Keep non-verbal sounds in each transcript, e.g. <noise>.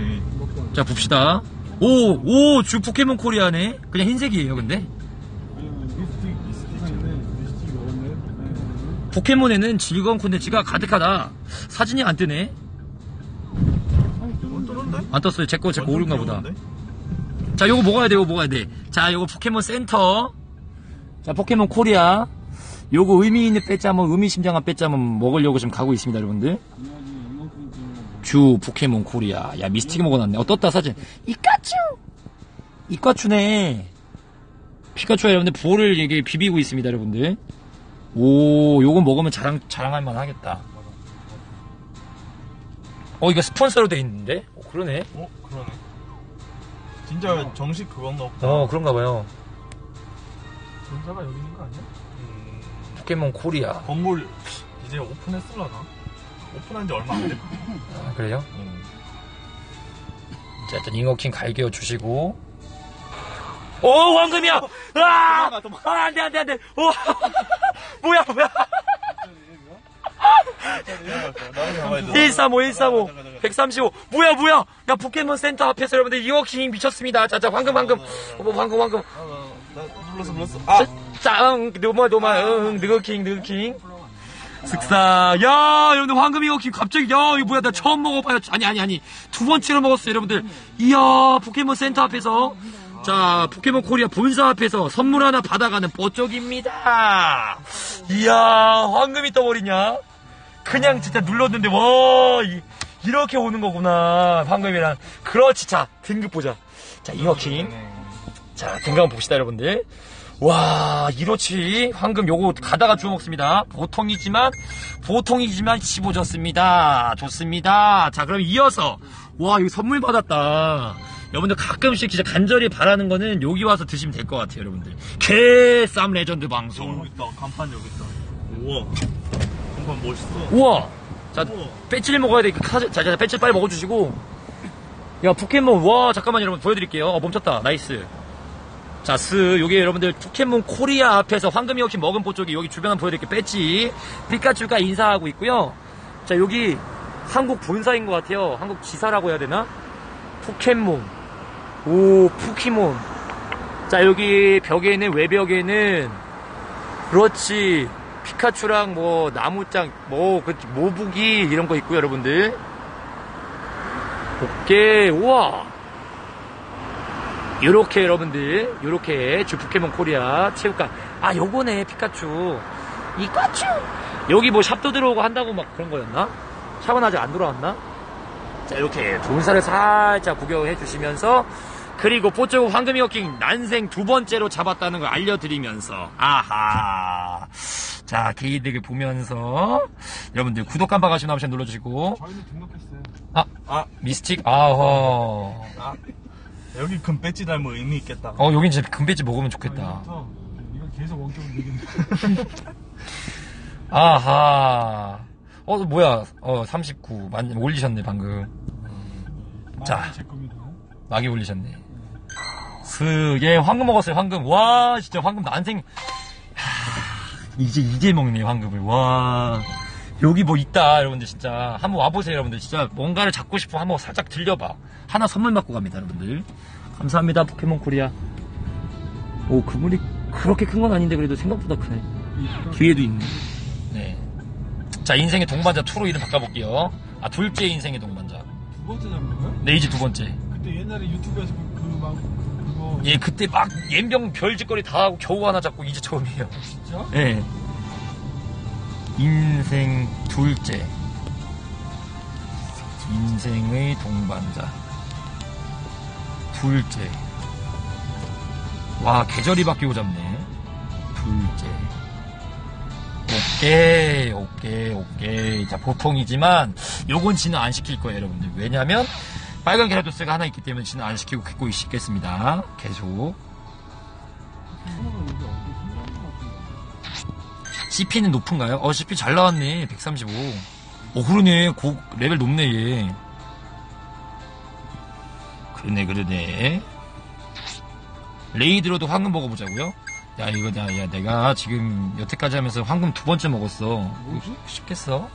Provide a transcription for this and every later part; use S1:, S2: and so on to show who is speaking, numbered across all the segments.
S1: 먹어야지.
S2: 자 봅시다. 오, 오, 주 포켓몬 코리아네. 그냥 흰색이에요, 근데. 포켓몬에는 즐거운 콘텐츠가 가득하다. 사진이 안 뜨네. 안 떴어요. 제 거, 제 거 오른가 보다. 자, 요거 먹어야 돼, 요거 먹어야 돼. 자, 요거 포켓몬 센터. 자, 포켓몬 코리아. 요거 의미 있는 빼짜면, 의미심장한 빼짜면 먹으려고 지금 가고 있습니다, 여러분들. 주 포켓몬 코리아. 야, 미스틱이 먹어놨네. 어, 떴다, 사진. 이까츄! 이까츄네. 피카츄가 여러분들 볼을 이게 비비고 있습니다, 여러분들. 오, 요거 먹으면 자랑, 자랑할 만 하겠다. 어, 이거 스폰서로 돼 있는데? 어, 그러네.
S1: 어, 그러네. 진짜 정식 그건가 보다.
S2: 어, 그런가 봐요.
S3: 본사가 여기 있는 거 아니야?
S1: 음,
S2: 포켓몬 코리아.
S1: 건물 이제 오픈했을라나? 오픈한 지 얼마 안 됐.
S2: 아, 그래요?
S1: 음.
S2: 자, 일단 잉어킹 갈겨 주시고. 오, 황금이야! 아! 아, 안 돼, 안 돼, 안 돼! 오! <laughs> 뭐야, 뭐야!
S1: 나도 잡아야 돼.
S2: 135, 135,
S1: 가자, 가자, 가자.
S2: 135. 뭐야, 뭐야! 야, 포켓몬 센터 앞에서 여러분들 잉어킹 미쳤습니다. 자, 자, 황금, 황금. 어, 황금, 황금.
S1: 아, 나, 나 눌렀어, 눌렀어. 아!
S2: 자, 응, 노마, 노마, 응, 느거킹, 느거킹. 슥사. 야, 여러분들, 황금 잉어킹 갑자기, 야, 이거 뭐야, 나 처음 먹어봐요. 아니, 아니, 아니. 두 번째로 먹었어요, 여러분들. 이야, 포켓몬 센터 앞에서. 자, 포켓몬 코리아 본사 앞에서 선물 하나 받아가는 뽀쪽입니다. 이야, 황금이 떠버리냐? 그냥 진짜 눌렀는데, 와, 이, 이렇게 오는 거구나. 황금이랑. 그렇지, 자, 등급 보자. 자, 잉어킹. 자, 등급 한번 봅시다, 여러분들. 와, 이렇지. 황금 요거 가다가 주워 먹습니다. 보통이지만, 보통이지만 씹어졌습니다. 좋습니다. 자, 그럼 이어서, 와, 이거 선물 받았다. 여러분들 가끔씩 진짜 간절히 바라는 거는 여기 와서 드시면 될 것 같아요, 여러분들. 개쌈 레전드 방송.
S1: 여기 있다. 간판 여기 있다. 우와. 간판 멋있어.
S2: 우와! 자,
S1: 우와.
S2: 배치를 먹어야 돼. 카 자, 자, 배치 빨리 먹어주시고. 야, 포켓몬. 와, 잠깐만 여러분 보여드릴게요. 어, 멈췄다. 나이스. 자, 스, 요게 여러분들 포켓몬 코리아 앞에서 황금이 혹시 먹은 보 쪽이 여기 주변 한번 보여드릴게요. 배치. 피카츄가 인사하고 있고요. 자, 여기 한국 본사인 것 같아요. 한국 지사라고 해야 되나? 포켓몬. 오, 포켓몬. 자, 여기 벽에는, 외벽에는, 그렇지. 피카츄랑 뭐, 나무짱, 뭐, 그, 모부기, 이런 거 있고요, 여러분들. 오케이, 우와. 요렇게 여러분들, 요렇게 주 포켓몬 코리아 체육관. 아, 요거네, 피카츄. 이까츄! 여기 뭐 샵도 들어오고 한다고 막 그런 거였나? 샵은 아직 안 들어왔나? 자, 이렇게 본사를 살짝 구경해 주시면서, 그리고 뽀쪼 황금이 어킹 난생 두 번째로 잡았다는 걸 알려드리면서, 아하. 자, 게이득을 보면서, 여러분들 구독 깜빡 하시면 한 번씩 눌러주시고,
S3: 저희는 등록했어요.
S2: 아,
S1: 아,
S2: 미스틱, 아허.
S1: 아. 여기 금 배지 닮은 의미 있겠다.
S2: 어, 여긴 진짜 금배지 먹으면 좋겠다.
S3: 이거부터 이건 계속 원격으로 얘기해. <laughs>
S2: 아하. 어, 뭐야. 어, 39. 만, 올리셨네, 방금. 자.
S3: 제 겁니다.
S2: 막이 올리셨네. 스, 예, 황금 먹었어요, 황금. 와, 진짜 황금 난생. 하, 이제, 이제 먹네, 황금을. 와. 여기 뭐 있다, 여러분들, 진짜. 한번 와보세요, 여러분들. 진짜 뭔가를 잡고 싶으면 한번 살짝 들려봐. 하나 선물 받고 갑니다, 여러분들. 감사합니다, 포켓몬 코리아. 오, 그물이 그렇게 큰 건 아닌데, 그래도 생각보다 크네. 뒤에도 있네. 네. 자, 인생의 동반자 2로 이름 바꿔볼게요. 아, 둘째 인생의 동반자.
S3: 두 번째 잡는 거야?
S2: 네, 이제 두 번째.
S3: 그때 옛날에 유튜브에서 그막 그 거
S2: 예, 그때 막 옌병 별 짓거리 다 하고 겨우 하나 잡고 이제 처음이에요.
S3: 진짜?
S2: 예. 인생 둘째. 인생의 동반자. 둘째. 와, 계절이 바뀌고 잡네. 둘째. 오케이, 오케이, 오케이. 자, 보통이지만, 요건 진화 안 시킬 거예요, 여러분들. 왜냐면, 빨간 게라도스가 하나 있기 때문에 진화 안 시키고 갖고 있겠습니다. 계속. CP는 높은가요? 어, CP 잘 나왔네. 135. 어, 그러네. 고, 레벨 높네, 얘. 그러네, 그러네. 레이드로도 황금 먹어보자고요? 야, 이거, 야, 야, 내가 지금 여태까지 하면서 황금 두 번째 먹었어.
S3: 뭐지?
S2: 쉽겠어?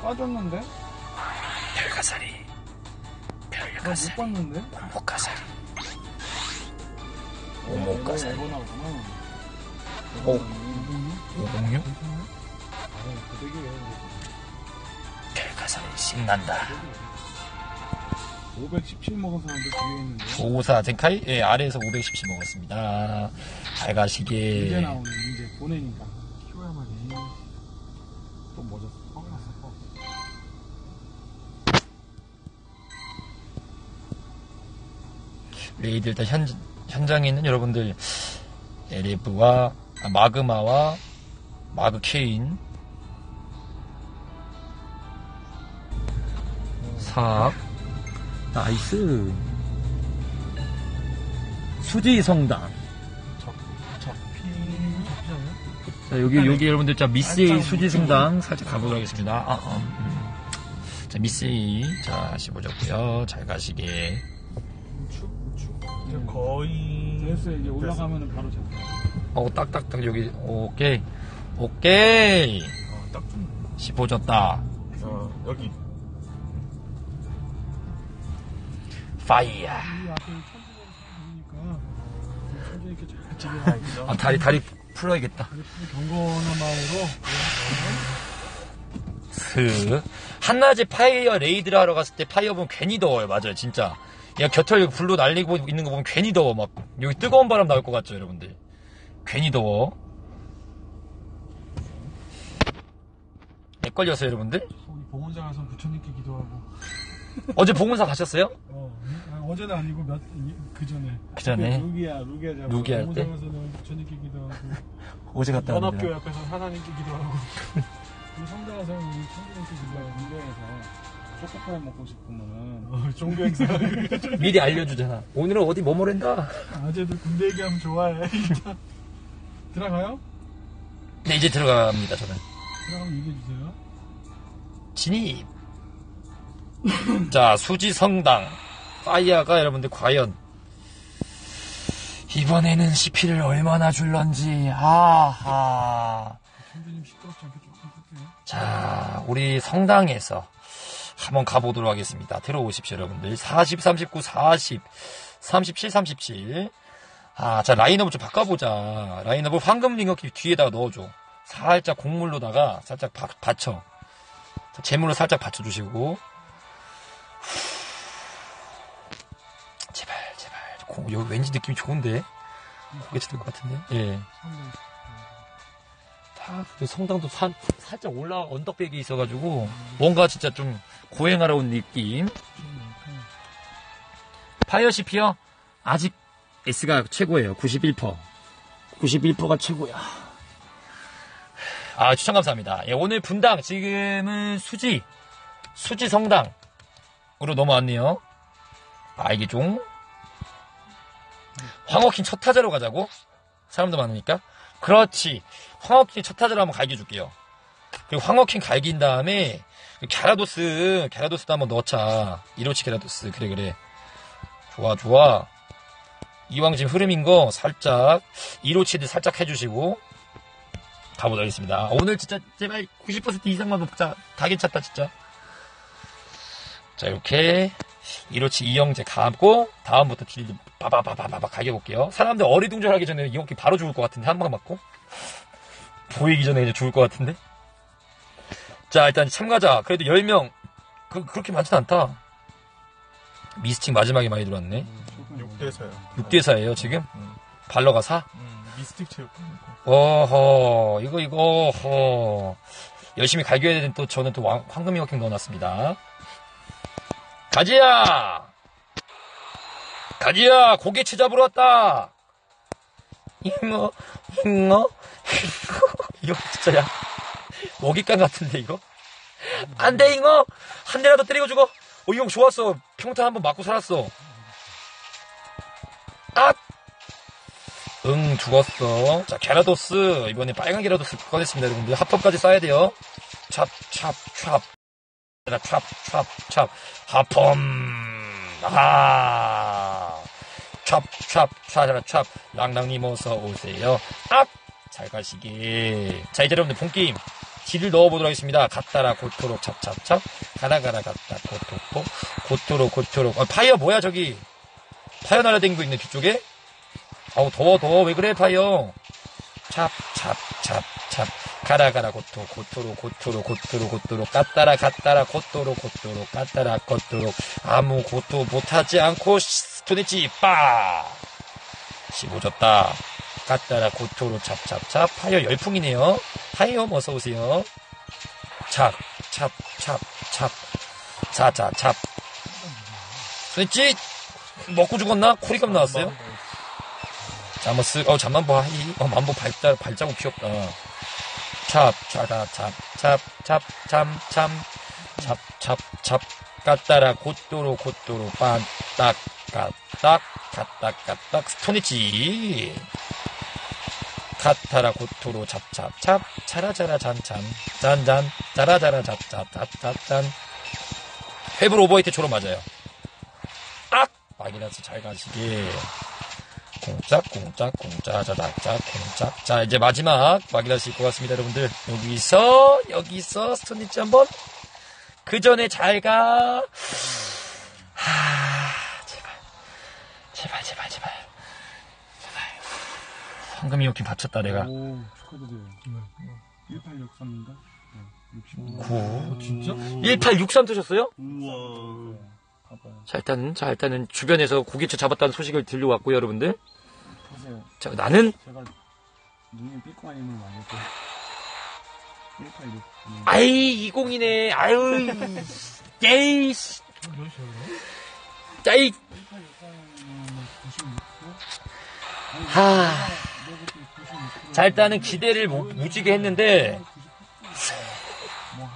S3: 빠졌는데?
S2: 별가사리. 별가사리.
S3: 못 봤는데?
S2: 오목가사리.
S3: 어,
S2: 오목가사리.
S3: 나오 고데기예요.
S2: 별가사리 신난다.
S3: 517 먹은 사람들 뒤에 있는데.
S2: 오사 젠카이? 예, 아래에서 510씩 먹었습니다. 잘
S3: 이제
S2: 가시게.
S3: 나오네, 이제 보내니까. 키워야만이. 또 멎었어. 뻥 났어, 뻥.
S2: 레이드 일단 현, 현장에 있는 여러분들 LF와 아, 마그마와 마그 케인. 삽 나이스. 수지 성당. 자 여기 여기 여러분들 자 미세이 수지 성당 살짝 가보도록 하겠습니다. 아, 아, 음. 자 미세이 자 다시 보자고요. 잘 가시게.
S3: 우측, 우측.
S1: 이제 거의
S3: 됐어, 이제 올라가면은 바로 잡혀.
S2: 어 딱딱딱 여기 오케이 오케이.
S1: 어, 딱 좀.
S2: 15 졌다.
S1: 어, 여기.
S2: 파이어.
S3: 이 이렇게 잘
S1: 아, 그죠?
S2: 아 다리 다리 풀어야겠다.
S3: 경건한 마음으로
S2: 스. 한낮에 파이어 레이드를 하러 갔을 때 파이어 보면 괜히 더워요. 맞아요 진짜. 야 곁을 불로 날리고 있는 거 보면 괜히 더워. 막 여기 뜨거운 바람 나올 것 같죠 여러분들. 괜히 더워 헷갈렸어요 여러분들?
S3: 우리 봉원장 가서 부처님께 기도하고.
S2: 어제 봉은사 가셨어요?
S3: 어, 아, 어제는 아니고 몇 그 전에.
S2: 그 전에?
S3: 루기야 루기야
S2: 루기아 할 때?
S3: 봉원장 가서는 부처님께 기도하고. <laughs>
S2: 어제 갔다
S3: 연합교회 앞에서 하나님께 기도하고. 이 성당 가서 우리 천주님께 기도하고. 군대에서 초코파이 먹고 싶으면은 어, 종교 행사 <laughs>
S2: 미리 알려주잖아. 오늘은 어디 뭐뭐랜다.
S3: 아재들 군대 얘기하면 좋아해. <laughs> 들어가요?
S2: 네 이제 들어갑니다 저는
S3: 들어가면 얘기해주세요
S2: 진입. 자, 수지 성당. 파이어가 여러분들 과연 이번에는 CP를 얼마나 줄런지. 아하. 자, 우리 성당에서 한번 가보도록 하겠습니다. 들어오십시오, 여러분들. 40, 39, 40, 37, 37. 아, 자, 라인업을 좀 바꿔보자. 라인업을 황금 링어키 뒤에다가 넣어줘. 살짝 곡물로다가 살짝 바, 받쳐. 자, 재물로 살짝 받쳐주시고. 제발, 제발. 고- 여기 왠지 느낌이 좋은데? 고개 쳐들 것 같은데? 예. 다, 그 성당도 산, 살짝 올라, 언덕백이 있어가지고, 뭔가 진짜 좀 고행하러 온 느낌. 파이어 CP요? 아직 S가 최고예요. 91%. 91%가 최고야. 아, 추천 감사합니다. 예, 오늘 분당, 지금은 수지, 수지 성당으로 넘어왔네요. 아, 이게 좀, 황호킹 첫 타자로 가자고? 사람도 많으니까. 그렇지. 황어킹 첫 타자로 한번 갈겨줄게요. 그리고 황어킹 갈긴 다음에 그 갸라도스, 갸라도스도 한번 넣자. 이로치 갸라도스. 그래, 그래. 좋아, 좋아. 이왕 지금 흐름인 거 살짝, 이로치드 살짝 해주시고, 가보도록 하겠습니다. 오늘 진짜 제발 90% 이상만 먹자. 다 괜찮다, 진짜. 자, 이렇게, 이로치 이영재 가고, 다음부터 딜 바바바바바바 가겨볼게요. 사람들 어리둥절하기 전에 이영재 바로 죽을 것 같은데, 한 방 맞고. 보이기 전에 이제 죽을 것 같은데. 자, 일단 참가자. 그래도 10명. 그, 그렇게 많진 않다. 미스틱 마지막에 많이 들어왔네.
S1: 6대서요
S2: 6대4예요, 지금? 발러가 4?
S1: 음, 미스틱 체육관
S2: 어허, 이거, 이거, 허. 열심히 갈겨야 되는 또, 저는 또 왕- 황금이 워킹 넣어놨습니다. 가지야! 가지야! 고개치 잡으러 왔다! 잉어, 잉어, 잉어. <laughs> 이거 진짜, 야. 먹잇감 같은데, 이거? 안 돼, 잉어! 한 대라도 때리고 죽어! 어, 이형 좋았어. 평타 한번 맞고 살았어. 응, 죽었어. 자, 게라도스. 이번에 빨간 게라도스 꺼냈습니다, 여러분들. 합법까지 써야 돼요. 찹, 찹, 찹. 찹, 찹, 찹, 찹. 하펌. 아. 찹, 찹, 찹, 찹. 랑랑님 어서 오세요. 아! 잘 가시게. 자, 이제 여러분들 본게임 딜을 넣어보도록 하겠습니다. 갔다라 고토록 찹찹찹 가라 가라 갔다 고토고 고토록 고토록 아, 파이어 뭐야 저기 파이어 날아다니고 있네 뒤쪽에 아우 더워 더워. 왜 그래 파이어? 찹찹찹찹. 가라 가라 고토 고토로 고토로 고토로 고토로. 갔다라 갔다라 고토로 고토로. 갔다라 고토로. 아무 고토 못하지 않고 스토니치 빠! 씹어줬다. 갔다라 고토로 찹찹찹. 파이어 열풍이네요. 파이어 어서 오세요. 찹찹찹찹. 자자찹. 스토니치 먹고 죽었나? 코리감 나왔어요? 자, 한번 쓱, 어, 잠만 봐. 이, 어, 만보 발자, 발자국 귀엽다. 찹, 차다, 찹, 찹, 찹, 참, 참, 찹, 찹, 찹, 까따라, 곧도로, 곧도로, 빤, 딱, 까딱, 까딱, 까딱, 스토니치. 카타라, 고토로, 찹, 찹, 찹, 차라차라, 잔찬, 짠짠, 짜라짜라, 짭짭짠. 회불 오버히트처럼 맞아요. 악! 막이라서 잘 가시 게. 공짝, 공짝, 공짜자작짝, 공짝. 자, 이제 마지막 막이라서 있을 것 같습니다, 여러분들. 여기서, 여기서 스톤니치 한 번. 그 전에 잘 가. 하, 제발. 제발, 제발, 제발. 제발. 황금이 여기 받쳤다, 내가.
S3: 오, 축하드려요. 1863인가? 네, 65.
S2: 9.
S1: 어, 진짜?
S2: 1863 뜨셨어요?
S3: 우와.
S2: 자, 일단, 자, 일단은 주변에서 고기채 잡았다는 소식을 들려왔고요, 여러분들. 자, 나는,
S3: 제가 눈이 삐꾸아님을 만났고 186. 음.
S2: 아이, 20이네. 아유,
S1: 시야,
S2: 짜이.
S3: 96%?
S2: 하. 자, 일단은 기대를 무- 무지개 했는데,
S3: 뭐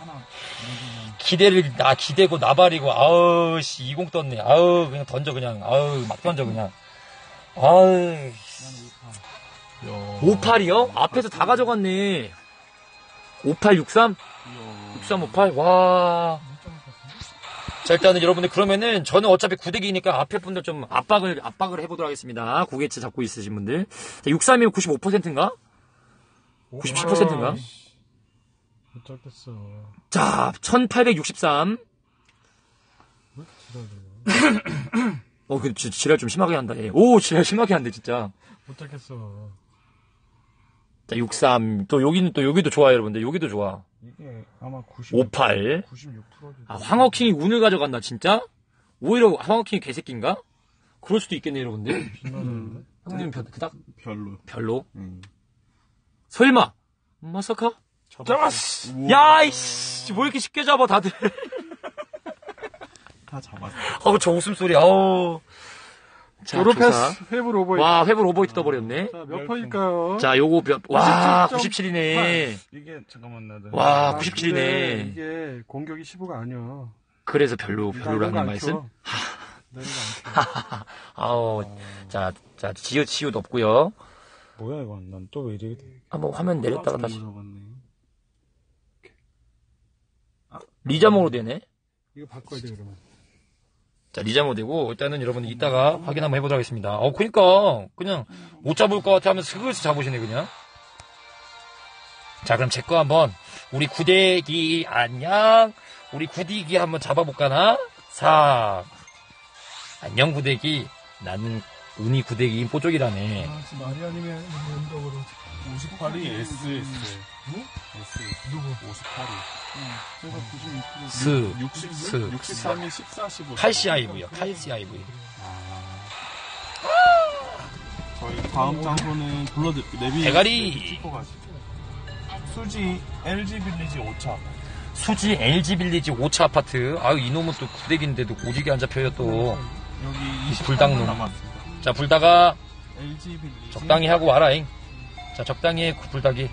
S2: 기대를, 나 기대고 나발이고, 아우, 씨, 20 떴네. 아우, 그냥 던져, 그냥. 아우, 막 던져, 그냥. 아우,
S3: 나는 5파.
S2: 58이요? 앞에서 다 가져갔네. 5863? 6358? 와. 자, 일단은 여러분들 그러면은 저는 어차피 구대기니까 앞에 분들 좀 압박을, 압박을 해보도록 하겠습니다. 고개치 잡고 있으신 분들. 자, 63이면 95%인가? 97%인가?
S1: 못 잡겠어.
S2: 자, 1863.
S1: 왜 이렇게 지랄이야?
S2: 어, 그, 지- 지랄 좀 심하게 한다, 얘. 오, 지랄 심하게 한대, 진짜.
S1: 못 잡겠어.
S2: 자, 63. 또 여기는 또 여기도 좋아요, 여러분들. 여기도 좋아.
S3: 이게 아마 90.
S2: 58.
S3: 96%지.
S2: 아, 황어킹이 운을 가져갔나, 진짜? 오히려 황어킹이 개새끼인가? 그럴 수도 있겠네, 여러분들.
S1: 빗나가는데?
S2: 형님 별, 그닥
S3: 별로.
S2: 별로?
S3: 응.
S2: 설마? 마사카?
S1: 잡았어!
S2: 야, 이씨, 왜 이렇게 쉽게 잡아, 다들. <laughs>
S3: 다 잡았어.
S2: 아우, 저 웃음소리, 아우. 자,
S1: 요로
S2: 조사.
S1: 패스, 회불 오버이.
S2: 와, 회불 오버히트 떠버렸네.
S1: 자, 몇 퍼일까요?
S2: 자, 요거 몇, 와,
S1: 97.8.
S2: 97이네.
S3: 이게 잠깐만 나도.
S2: 와,
S1: 아,
S2: 97이네.
S1: 근데 이게 공격이 15가 아니야.
S2: 그래서 별로, 별로라는 말씀? <laughs> 아우, 자, 자, 지읒, 시읒 없고요
S3: 뭐야 이건? 난 또 왜 이렇게 돼?
S2: 한번 화면 내렸다가 다시.
S3: 잡았네.
S2: 리자몽으로 되네.
S1: 이거 바꿔야 돼, 그러면.
S2: 자, 리자몽 되고, 일단은 여러분 이따가 확인 한번 해보도록 하겠습니다. 어, 그니까, 그냥, 못 잡을 것 같아 하면서 슬슬 잡으시네, 그냥. 자, 그럼 제 거 한번, 우리 구대기, 안녕. 우리 구대기 한번 잡아볼까나? 사. 안녕, 구대기. 나는, 운이 구대기 뽀쪽이라네.
S1: 아, 지금 마리아님의 연덕으로.
S3: 58이 S S.
S1: 뭐?
S3: S S.
S1: 누구?
S3: 58이. 제가 96%.
S2: 스,
S3: 60,
S2: 스,
S3: 63이 14, 15.
S2: 칼시 아이브요, 칼시 아이브.
S3: 저희 다음 장소는 불러드 내비
S2: 대가리.
S3: 찍고 가시죠. 수지 LG 빌리지 5차.
S2: 수지 LG 빌리지 5차 아파트. 아유, 이놈은 또 구대기인데도 오지게 안 잡혀요, 또.
S3: 여기 20
S2: 불닭놈.
S3: 남았습니다.
S2: 자, 불다가 적당히 하고 와라잉. 자, 적당히 해, 그 불닭이.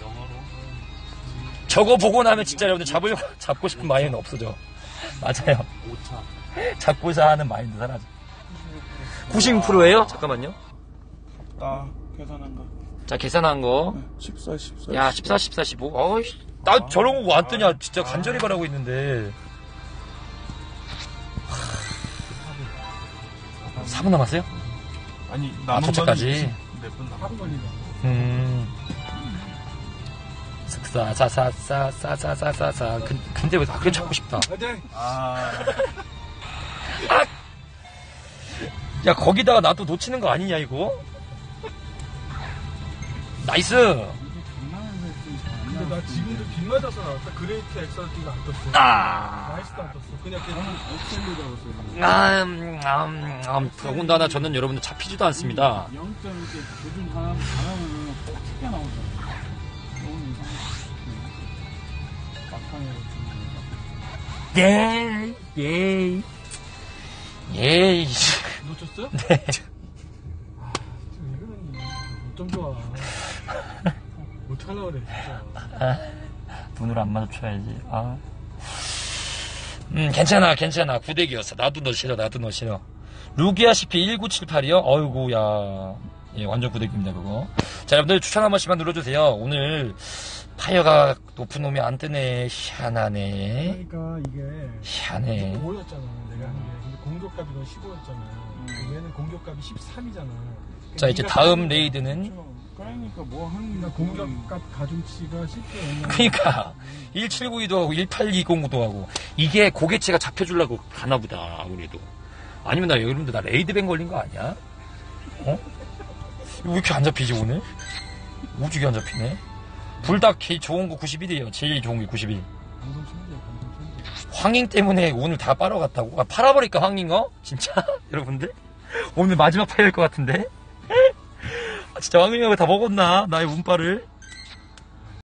S2: 저거 보고 나면 진짜 여러분들 잡으려고, 잡고 싶은 마인드 없어져. 맞아요.
S3: 5차.
S2: 잡고자 하는 마인드 사라져. 96%예요? 잠깐만요.
S3: 딱 계산한 거.
S2: 자, 계산한 거.
S3: 14, 14.
S2: 야, 14, 14, 15. 어이, 나 저런 거 안 뜨냐. 진짜 간절히 바라고 있는데. 4분 남았어요?
S3: 아니
S2: 아,
S3: 남은
S2: 도착까지?
S3: 몇분
S1: 걸린다.
S2: 음. 슥싹. 싸싸싸싸싸싸싸싸 근데 왜 나그래 찾고 싶다
S1: 화이팅!
S3: 아,
S2: 야 거기다가 나도 놓치는 거 아니냐 이거 나이스
S1: 근데 나 지금도 빗 맞아서 나왔다. 그레이트 엑설티가 안 떴어.
S2: 아
S1: 나이스도 안 떴어. 그냥 계속
S3: 저는 엑셀로 잡았어요.
S2: 아, 음, 음, 음, 더군다나 저는 여러분들 잡히지도 않습니다
S3: 0점 이렇게 조준 다 하면은 딱 튀겨 나오잖아요. 너무 이상해. 막판에
S2: 예, 예, 예.
S1: 놓쳤어요?
S2: 네.
S1: 하려고 그래.
S2: 눈으로 안 마주쳐야지. 아. 음, 괜찮아, 괜찮아. 구대기였어. 나도 너 싫어, 나도 너 싫어. 루기아 CP 1978이요? 어이구, 야. 예, 완전 구대기입니다, 그거. 자, 여러분들 추천 한 번씩만 눌러주세요. 오늘 파이어가 높은 놈이 안 뜨네. 희한하네.
S1: 그러니까 이게
S2: 희한해.
S1: 5였잖아, 내가 한 게. 근데 공격값이 넌 15였잖아. 얘는 공격값이 13이잖아.
S2: 자, 이제 다음 레이드는
S3: 그러니까 뭐 하는
S1: 그러니까 공격값 가중치가 쉽게
S2: 그러니까 1792도 하고 1820도 하고 이게 고개치가 잡혀주려고 가나 보다 아무래도 아니면 나 여러분들 나 레이드뱅 걸린 거 아니야? 어? 왜 이렇게 안 잡히지 오늘? 오죽이 안 잡히네 불닭 개 좋은 거 91이에요 제일 좋은 게 91
S1: 방송 천재, 방송 천재.
S2: 황잉 때문에 오늘 다 빨아갔다고? 아, 팔아버릴까 황잉 어? 진짜? <laughs> 여러분들? 오늘 마지막 파일 것 같은데? 아, 진짜 황잉이가 다 먹었나? 나의 운빨을